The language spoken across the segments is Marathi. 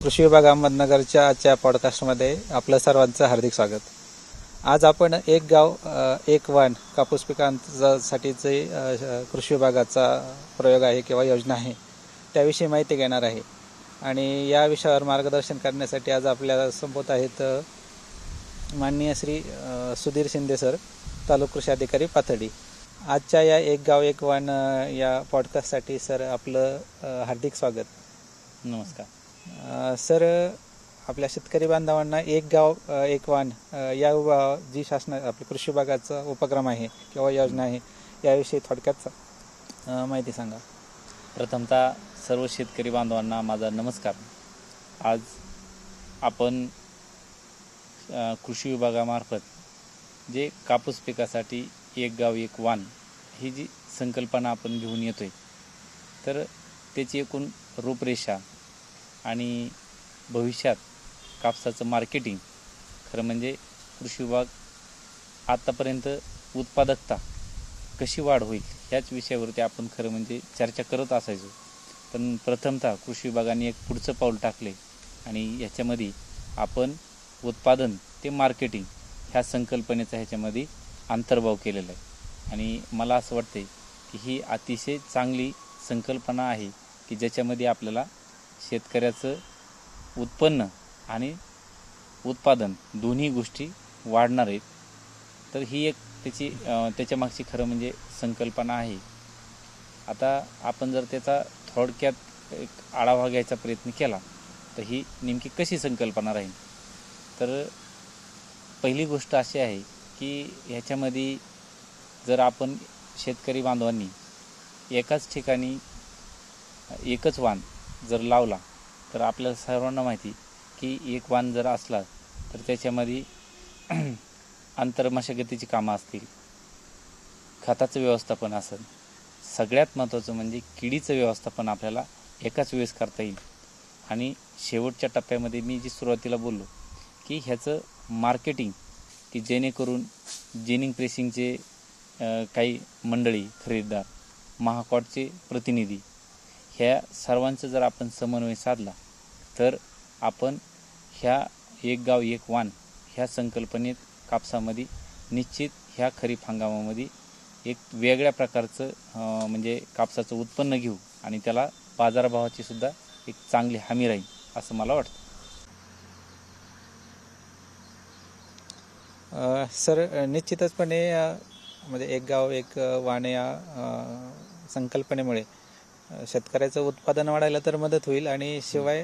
कृषी विभाग अहमदनगरच्या आजच्या पॉडकास्टमध्ये आपलं सर्वांचं हार्दिक स्वागत. आज आपण एक गाव एक वाण कापूस पिकांसाठीचे कृषी विभागाचा प्रयोग आहे किंवा योजना आहे त्याविषयी माहिती घेणार आहे. आणि या विषयावर मार्गदर्शन करण्यासाठी आज आपल्याला संबोध आहेत माननीय श्री सुधीर शिंदे सर तालुका कृषी अधिकारी पाथडी आजच्या या एक गाव एक वाण या पॉडकास्टसाठी सर आपलं हार्दिक स्वागत. नमस्कार. सर आपल्या शेतकरी बांधवांना एक गाव एक वाण या जी शासन आपल्या कृषी विभागाचा उपक्रम आहे किंवा योजना आहे याविषयी थोडक्यात माहिती सांगा. प्रथमतः सर्व शेतकरी बांधवांना माझा नमस्कार. आज आपण कृषी विभागामार्फत जे कापूस पिकासाठी एक गाव एक वाण ही जी संकल्पना आपण घेऊन येतोय तर त्याची एकूण रूपरेषा आणि भविष्यात कापसाचं मार्केटिंग खरं म्हणजे कृषी विभाग आत्तापर्यंत उत्पादकता कशी वाढ होईल याच विषयावरती आपण खरं म्हणजे चर्चा करत असायचो. पण प्रथमतः कृषी विभागाने एक पुढचं पाऊल टाकले आणि ह्याच्यामध्ये आपण उत्पादन ते मार्केटिंग ह्या संकल्पनेचा ह्याच्यामध्ये अंतर्भाव केलेला आहे. आणि मला असं वाटते की ही अतिशय चांगली संकल्पना आहे की ज्याच्यामध्ये आपल्याला शेतकऱ्याचं उत्पन्न आणि उत्पादन दोन्ही गोष्टी वाढणार आहेत. तर ही एक त्याची त्याच्यामागची खरं म्हणजे संकल्पना आहे. आता आपण जर त्याचा थोडक्यात एक आढावा घ्यायचा प्रयत्न केला तर ही नेमकी कशी संकल्पना राहील? तर पहिली गोष्ट अशी आहे की ह्याच्यामध्ये जर आपण शेतकरी बांधवांनी एकाच ठिकाणी एकच वाण जर लावला तर आपल्याला सर्वांना माहिती की एक वाण जर असला तर त्याच्यामध्ये आंतरमशागतीची कामं असतील. खताचं व्यवस्थापन असेल. सगळ्यात महत्त्वाचं म्हणजे किडीचं व्यवस्थापन आपल्याला एकाच वेळेस करता येईल. आणि शेवटच्या टप्प्यामध्ये मी जी सुरुवातीला बोललो की ह्याचं मार्केटिंग की जेणेकरून जेनिंग प्रेसिंगचे काही मंडळी खरेदीदार महाकॉटचे प्रतिनिधी ह्या सर्वांचं जर आपण समन्वय साधला तर आपण ह्या एक गाव एक वाण ह्या संकल्पनेत कापसामध्ये निश्चित ह्या खरीप हंगामामध्ये एक वेगळ्या प्रकारचं म्हणजे कापसाचं उत्पन्न घेऊ आणि त्याला बाजारभावाची सुद्धा एक चांगली हमी राहील असं मला वाटतं. सर निश्चितचपणे म्हणजे एक गाव एक वाण या संकल्पनेमुळे शेतकऱ्याचं उत्पादन वाढायला तर मदत होईल आणि शिवाय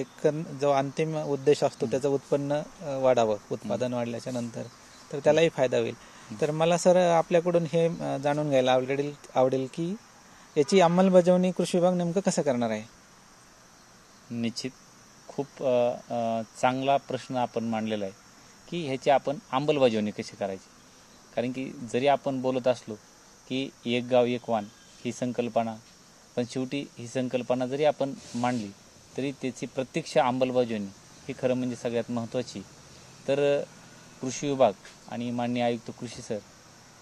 एक जो अंतिम उद्देश असतो त्याचं उत्पन्न वाढावं उत्पादन वाढल्याच्या नंतर. तर त्यालाही फायदा होईल. तर मला सर आपल्याकडून हे जाणून घ्यायला आवडेल आवडेल की याची अंमलबजावणी कृषी विभाग नेमकं कसं करणार आहे? निश्चित. खूप चांगला प्रश्न आपण मांडलेला आहे की ह्याची आपण अंमलबजावणी कशी करायची? कारण की जरी आपण बोलत असलो की एक गाव एक वाण ही संकल्पना पण शेवटी ही संकल्पना जरी आपण मांडली तरी त्याची प्रत्यक्ष अंमलबजावणी ही खरं म्हणजे सगळ्यात महत्त्वाची तर कृषी विभाग आणि माननीय आयुक्त कृषी सर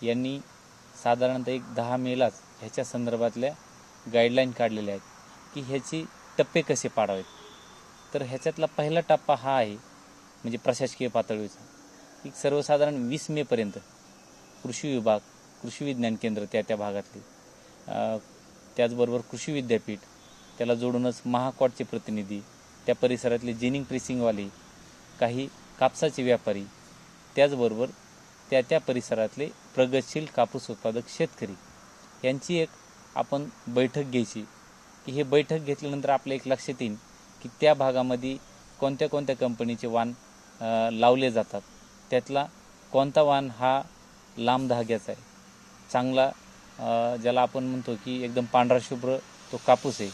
यांनी साधारणतः एक दहा मेलाच ह्याच्या संदर्भातल्या गाईडलाईन काढलेल्या आहेत की ह्याची टप्पे कसे पाडावेत. तर ह्याच्यातला पहिला टप्पा हा आहे म्हणजे प्रशासकीय पातळीचा की सर्वसाधारण वीस मेपर्यंत कृषी विभाग कृषी विज्ञान केंद्र त्या त्या भागातले त्याचबरोबर कृषी विद्यापीठ त्याला जोडूनच महाकॉटचे प्रतिनिधी त्या परिसरातले जेनिंग प्रेसिंगवाले काही कापसाचे व्यापारी त्याचबरोबर त्या त्या परिसरातले प्रगतशील कापूस उत्पादक शेतकरी. यांची एक आपण बैठक घ्यायची. की हे बैठक घेतल्यानंतर आपलं एक लक्षात येईल की त्या भागामध्ये कोणत्या कोणत्या कंपनीचे वाण लावले जातात. त्यातला कोणता वाण हा लांब धाग्याचा आहे. चांगला ज्याला आपण म्हणतो की एकदम पांढरा शुभ्र तो कापूस आहे.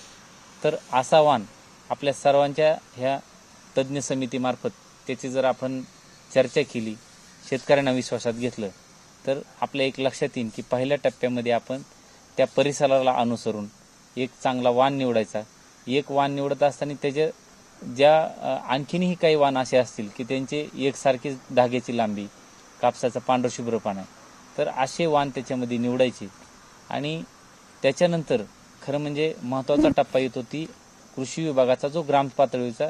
तर असा वाण आपल्या सर्वांच्या ह्या तज्ज्ञ समितीमार्फत त्याची जर आपण चर्चा केली शेतकऱ्यांना विश्वासात घेतलं तर आपल्या एक लक्षात येईल की पहिल्या टप्प्यामध्ये आपण त्या परिसराला अनुसरून एक चांगला वाण निवडायचा. एक वाण निवडत असताना त्याच्या ज्या आणखीनही काही वाण असे असतील की त्यांचे एकसारखीच धाग्याची लांबी कापसाचा पांढरशुभ्रपणा. आहे तर असे वाण त्याच्यामध्ये निवडायचे. आणि त्याच्यानंतर खरं म्हणजे महत्त्वाचा टप्पा येतो ती कृषी विभागाचा जो ग्राम पातळीचा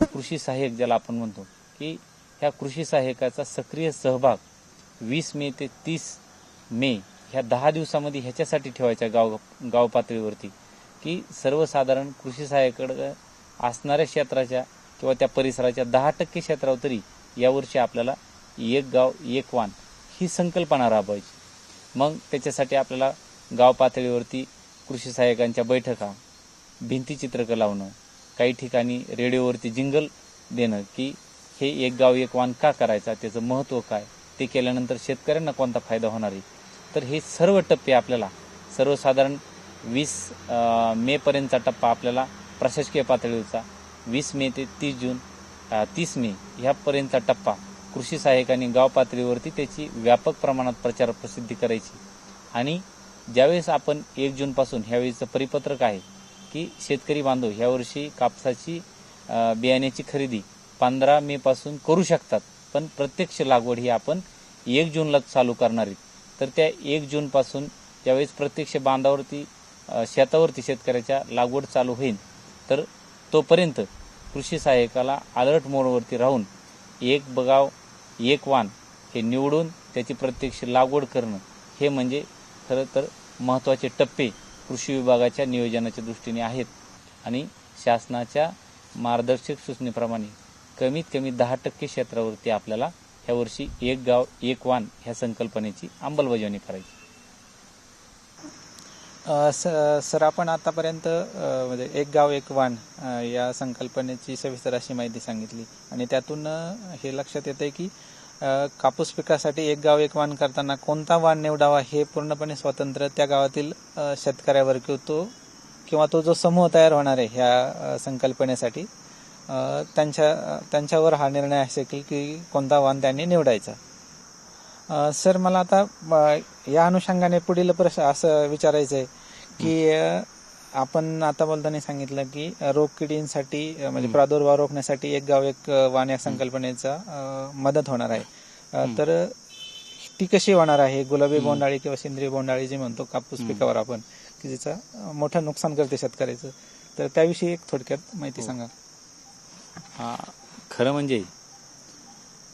कृषी सहाय्यक ज्याला आपण म्हणतो की ह्या कृषी सहाय्यकाचा सक्रिय सहभाग वीस मे ते तीस मे ह्या दहा दिवसामध्ये ह्याच्यासाठी ठेवायच्या गाव गाव पातळीवरती की सर्वसाधारण कृषी सहाय्यकडं असणाऱ्या क्षेत्राच्या किंवा त्या परिसराच्या दहा टक्के क्षेत्रावर तरी यावर्षी आपल्याला एक गाव एक वान ही संकल्पना राबवायची. मग त्याच्यासाठी आपल्याला गाव पातळीवरती कृषी सहाय्यकांच्या बैठका भिंती चित्रक लावणं काही ठिकाणी रेडिओवरती जिंगल देणं की हे एक गाव एक वाण का करायचा त्याचं महत्त्व काय ते केल्यानंतर शेतकऱ्यांना कोणता फायदा होणार आहे? तर हे सर्व टप्पे आपल्याला सर्वसाधारण वीस मेपर्यंतचा टप्पा आपल्याला प्रशासकीय पातळीवरचा वीस मे ते तीस जून तीस मे ह्यापर्यंतचा टप्पा कृषी सहाय्यकांनी गाव पातळीवरती त्याची व्यापक प्रमाणात प्रचार प्रसिद्धी करायची. आणि ज्यावेळेस आपण एक जूनपासून ह्यावेळीचं परिपत्रक आहे की शेतकरी बांधव ह्यावर्षी कापसाची बियाण्याची खरेदी पंधरा मे पासून करू शकतात. पण प्रत्यक्ष लागवड ही आपण एक जूनला चालू करणार आहेत तर त्या एक जून पासून ज्यावेळेस प्रत्यक्ष बांधावरती शेतावरती शेतकऱ्याच्या लागवड चालू होईल तर तोपर्यंत कृषी सहाय्यकाला अलर्ट मोडवरती राहून एक बगाव एक वाण हे निवडून त्याची प्रत्यक्ष लागवड करणं हे म्हणजे खरं तर महत्त्वाचे टप्पे कृषी विभागाच्या नियोजनाच्या दृष्टीने आहेत. आणि शासनाच्या मार्गदर्शक सूचनेप्रमाणे कमीत कमी दहा टक्के क्षेत्रावरती आपल्याला ह्या वर्षी एक गाव एक वान ह्या संकल्पनेची अंमलबजावणी करायची. सर आपण आतापर्यंत म्हणजे एक गाव एक वाण या संकल्पनेची सविस्तर अशी माहिती सांगितली. आणि त्यातून हे लक्षात येते की कापूस पिकासाठी एक गाव एक वाण करताना कोणता वाण निवडावा हे पूर्णपणे स्वतंत्र त्या गावातील शेतकऱ्यावर किंवा तो किंवा तो जो समूह तयार होणार आहे ह्या संकल्पनेसाठी त्यांच्या त्यांच्यावर हा निर्णय असेल की कोणता वाण त्यांनी निवडायचा. सर मला आता या अनुषंगाने पुढील प्रश्न असं विचारायचं आहे की आपण आता बोलताना सांगितलं की अ, रोगकिडींसाठी अ, म्हणजे. प्रादुर्भाव रोखण्यासाठी एक गाव एक वाण या संकल्पनेचा मदत होणार आहे. तर ती कशी होणार आहे गुलाबी. बोंडाळी किंवा सेंद्रिय बोंडाळी जी म्हणतो कापूस. पिकावर आपण की जिचं मोठं नुकसान करते शेतकऱ्याचं तर त्याविषयी एक थोडक्यात माहिती हो. सांगा खरं म्हणजे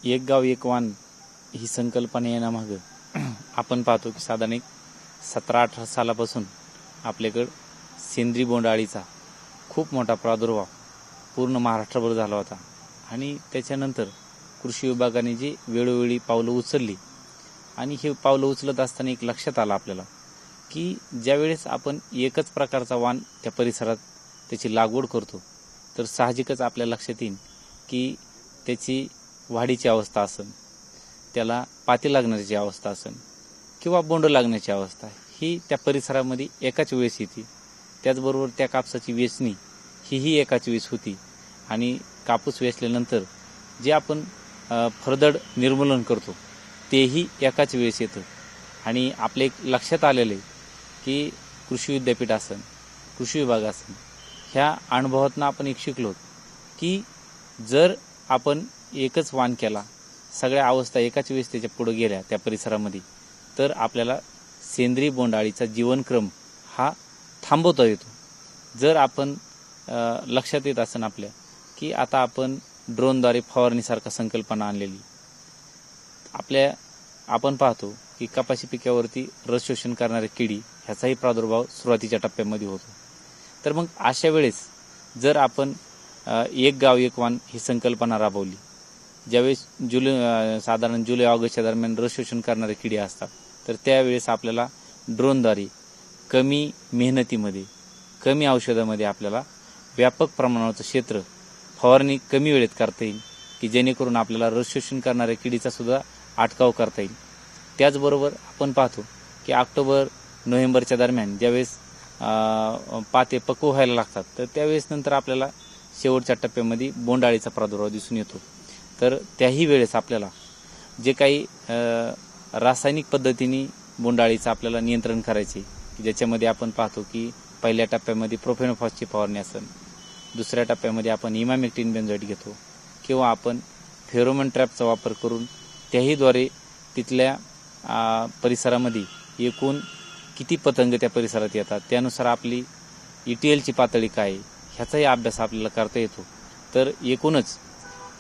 एक गाव एक वाण ही संकल्पना येण्यामागं आपण पाहतो की साधारण एक सतरा अठरा सालापासून आपल्याकडं सेंद्रिय बोंडाळीचा खूप मोठा प्रादुर्भाव पूर्ण महाराष्ट्रभर झाला होता. आणि त्याच्यानंतर कृषी विभागाने जी वेळोवेळी पावलं उचलली आणि हे पावलं उचलत असताना एक लक्षात आलं आपल्याला की ज्यावेळेस आपण एकच प्रकारचा वाण त्या परिसरात त्याची लागवड करतो तर साहजिकच आपल्या लक्षात येईल की त्याची वाढीची अवस्था असेल त्याला पाती लागण्याची अवस्था असेल किंवा बोंड लागण्याची अवस्था ही त्या परिसरामध्ये एकाच वेळेस येते. त्याचबरोबर त्या कापसाची वेचणी हीही एकाच वेस होती. आणि कापूस वेचल्यानंतर जे आपण फरदड निर्मूलन करतो तेही एकाच वेळेस येतं. आणि आपले एक लक्षात आलेलं आहे की कृषी विद्यापीठ असन कृषी विभाग असन ह्या अनुभवातून आपण एक शिकलो की जर आपण एकच वाण केला सगळ्या अवस्था एकाच वेळेस त्याच्या पुढे गेल्या त्या परिसरामध्ये तर आपल्याला सेंद्रिय बोंडाळीचा जीवनक्रम हा थांबवता येतो. जर आपण लक्षात येत असेल आपल्या की आता आपण ड्रोनद्वारे फवारणीसारखा संकल्पना आणलेली. आपल्या आपण पाहतो की कपाशी पिकावरती रस शोषण करणारी किडी ह्याचाही प्रादुर्भाव सुरुवातीच्या टप्प्यामध्ये होतो. तर मग अशा वेळेस जर आपण एक गाव एक वाण ही संकल्पना राबवली ज्यावेळेस जुलै साधारण जुलै ऑगस्टच्या दरम्यान रस शोषण करणारे किडी असतात तर त्यावेळेस आपल्याला ड्रोनद्वारे कमी मेहनतीमध्ये कमी औषधामध्ये आपल्याला व्यापक प्रमाणाचं क्षेत्र फवारणी कमी वेळेत करता येईल की जेणेकरून आपल्याला रस शोषण करणाऱ्या किडीचा सुद्धा अटकाव करता येईल. त्याचबरोबर आपण पाहतो की ऑक्टोबर नोव्हेंबरच्या दरम्यान ज्यावेळेस पाते पक्व व्हायला लागतात तर त्यावेळेस नंतर आपल्याला शेवटच्या टप्प्यामध्ये बोंडाळीचा प्रादुर्भाव दिसून येतो. तर त्याही वेळेस आपल्याला जे काही रासायनिक पद्धतीने बोंडाळीचं आपल्याला नियंत्रण करायचे ज्याच्यामध्ये आपण पाहतो की पहिल्या टप्प्यामध्ये प्रोफेनोफॉसची फवारणी असेल दुसऱ्या टप्प्यामध्ये आपण इमामेक्टिन बेन्झाईट घेतो. किंवा आपण फेरोमन ट्रॅपचा वापर करून त्याहीद्वारे तिथल्या परिसरामध्ये एकूण किती पतंग त्या परिसरात येतात त्यानुसार आपली ई टी एलची पातळी काय आहे ह्याचाही अभ्यास आपल्याला करता येतो. तर एकूणच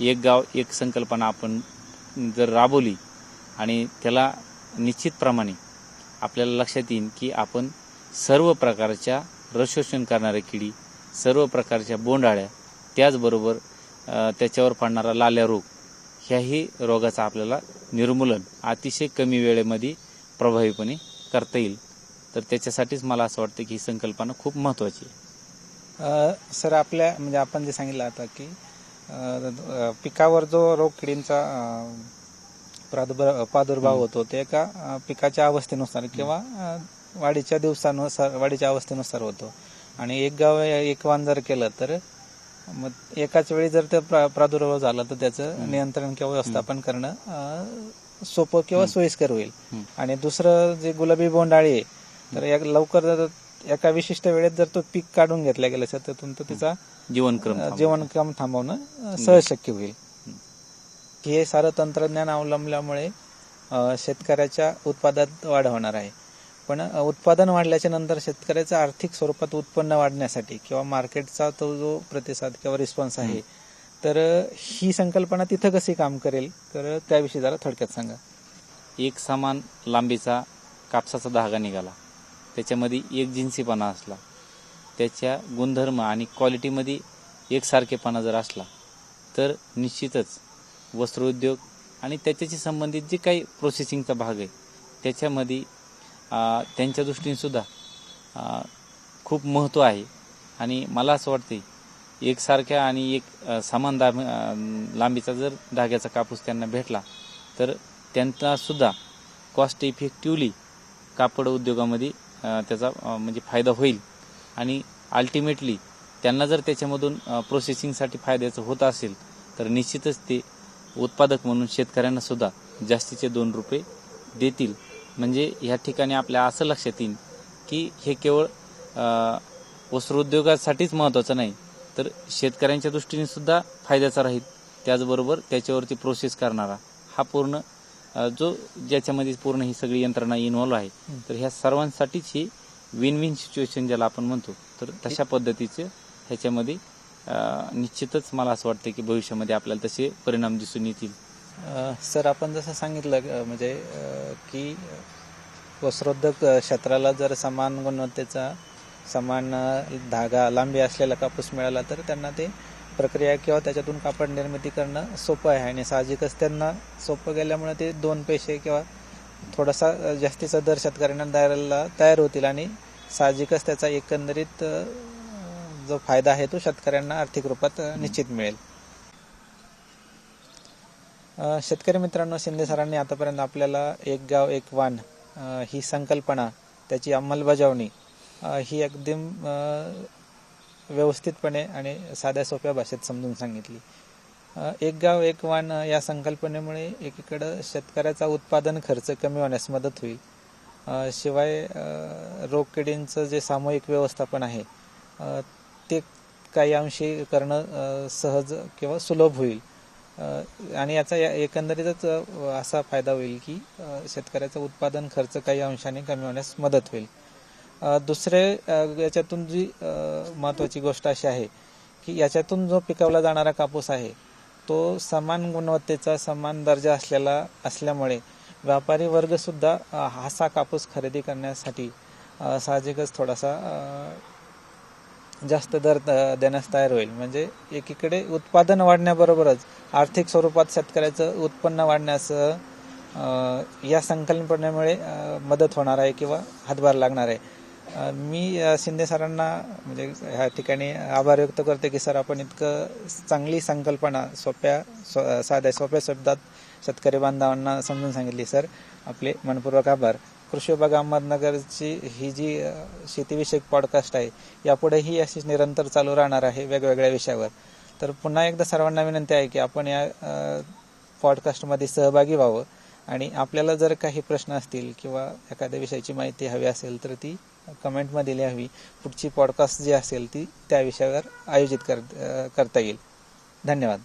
एक गाव एक संकल्पना आपण जर राबवली आणि त्याला निश्चितप्रमाणे आपल्याला लक्षात येईल की आपण सर्व प्रकारच्या रसशोषण करणाऱ्या किडी सर्व प्रकारच्या बोंडाळ्या त्याचबरोबर त्याच्यावर पडणारा लाल्या रोग ह्याही रोगाचं आपल्याला निर्मूलन अतिशय कमी वेळेमध्ये प्रभावीपणे करता येईल. तर त्याच्यासाठीच मला असं वाटतं की ही संकल्पना खूप महत्त्वाची आहे. सर आपल्या म्हणजे आपण जे सांगितलं आता की पिकावर जो रोग किडींचा प्रादुर्भाव प्रादुर्भाव होतो ते एका पिकाच्या अवस्थेनुसार किंवा वाढीच्या दिवसानुसार वाढीच्या अवस्थेनुसार होतो. आणि एक गाव एक वाण जर केलं तर मग एकाच वेळी जर ते प्रा- प्रादुर्भाव झाला तर त्याचं नियंत्रण किंवा व्यवस्थापन करणं सोपं किंवा सोयीस्कर होईल. आणि दुसरं जे गुलाबी बोंडाळी आहे तर एक लवकर जर एका विशिष्ट वेळेत जर तो पीक काढून घेतला गेला तर त्यातून तो तिचा जीवनक्रम. जीवनक्रम थांबवणं सहज शक्य होईल. हे सारं तंत्रज्ञान अवलंबल्यामुळे शेतकऱ्याच्या उत्पादनात वाढ होणार आहे. पण उत्पादन वाढल्याच्या नंतर शेतकऱ्याचं आर्थिक स्वरूपात उत्पन्न वाढण्यासाठी किंवा मार्केटचा तो जो प्रतिसाद किंवा रिस्पॉन्स आहे तर ही संकल्पना तिथं कशी काम करेल? तर त्याविषयी जरा थोडक्यात सांगा. एक समान लांबीचा कापसाचा धागा निघाला. त्याच्यामध्ये एक जिन्सीपणा असला. त्याच्या गुणधर्म आणि क्वालिटीमध्ये एकसारखेपणा जर असला तर निश्चितच वस्त्रोद्योग आणि त्याच्याशी संबंधित जे काही प्रोसेसिंगचा भाग आहे त्याच्यामध्ये त्यांच्या दृष्टीनेसुद्धा खूप महत्त्व आहे. आणि मला असं वाटते एकसारख्या आणि एक समान दाब लांबीचा जर धाग्याचा कापूस त्यांना भेटला तर त्यांनासुद्धा कॉस्ट इफेक्टिवली कापड उद्योगामध्ये त्याचा म्हणजे फायदा होईल. आणि अल्टिमेटली त्यांना जर त्याच्यामधून प्रोसेसिंगसाठी फायद्याचं होत असेल तर निश्चितच ते उत्पादक म्हणून शेतकऱ्यांना सुद्धा जास्तीचे दोन रुपये देतील. म्हणजे ह्या ठिकाणी आपल्या असं लक्षात येईल की हे केवळ वस्त्रोद्योगासाठीच महत्त्वाचं नाही तर शेतकऱ्यांच्या दृष्टीने सुद्धा फायद्याचा राहील. त्याचबरोबर त्याच्यावरती प्रोसेस करणारा हा पूर्ण जो ज्याच्यामध्ये पूर्ण ही सगळी यंत्रणा इन्व्हॉल्व्ह आहे तर ह्या सर्वांसाठीच ही विन विन सिच्युएशन ज्याला आपण म्हणतो तर तशा पद्धतीचे ह्याच्यामध्ये निश्चितच मला असं वाटतं की भविष्यामध्ये आपल्याला तसे परिणाम दिसून येतील. सर आपण जसं सांगितलं म्हणजे की वस्त्रोद्योग क्षेत्राला जर समान गुणवत्तेचा समान धागा लांबी असलेला कापूस मिळाला तर त्यांना ते प्रक्रिया किंवा त्याच्यातून कापड निर्मिती करणं सोपं आहे आणि साहजिकच त्यांना सोपं गेल्यामुळे ते दोन पैसे किंवा थोडासा जास्तीचा दर शेतकऱ्यांना द्यायला तयार होतील आणि साहजिकच त्याचा एकंदरीत जो फायदा आहे तो शेतकऱ्यांना आर्थिक रूपात निश्चित मिळेल. शेतकरी मित्रांनो शिंदे सरांनी आतापर्यंत आपल्याला एक गाव एक वाण ही संकल्पना त्याची अंमलबजावणी ही अगदी व्यवस्थितपणे आणि साध्या सोप्या भाषेत समजून सांगितली. एक गाव एक वाण या संकल्पनेमुळे एकीकडं शेतकऱ्याचा उत्पादन खर्च कमी होण्यास मदत होईल. शिवाय रोगकिडींचं जे सामूहिक व्यवस्थापन आहे ते काही अंशी करणं सहज किंवा सुलभ होईल. आणि याचा या- एकंदरीतच असा फायदा होईल की शेतकऱ्याचं शेतकऱ्याचा उत्पादन खर्च काही अंशाने कमी होण्यास मदत होईल. दुसरे याच्यातून जी महत्त्वाची महत्वाची गोष्ट अशी आहे की याच्यातून जो पिकवला जाणारा कापूस आहे तो समान गुणवत्तेचा समान दर्जा असलेला असल्यामुळे व्यापारी वर्ग सुद्धा अ, असा कापूस खरेदी करण्यासाठी साहजिकच थोडासा जास्त दर देण्यास तयार होईल. म्हणजे एकीकडे उत्पादन वाढण्याबरोबरच आर्थिक स्वरूपात शेतकऱ्याचं उत्पन्न वाढण्यास या संकल्पनेमुळे मदत होणार आहे किंवा हातभार लागणार आहे. मी शिंदे सरांना म्हणजे ह्या ठिकाणी आभार व्यक्त करते की सर आपण इतकं चांगली संकल्पना सोप्या सो- साध्या सोप्या शब्दात शेतकरी बांधवांना समजून सांगितली. सर आपले मनपूर्वक आभार. कृषी विभाग अहमदनगरची ही जी शेतीविषयक पॉडकास्ट आहे यापुढेही अशीच निरंतर चालू राहणार आहे वेगवेगळ्या विषयावर. तर पुन्हा एकदा सर्वांना विनंती आहे की आपण या पॉडकास्टमध्ये सहभागी व्हावं आणि आपल्याला जर काही प्रश्न असतील किंवा एखाद्या विषयाची माहिती हवी असेल तर ती कमेंटमध्ये लिहावी. पुढची पॉडकास्ट जी असेल ती त्या विषयावर आयोजित कर करता येईल. धन्यवाद.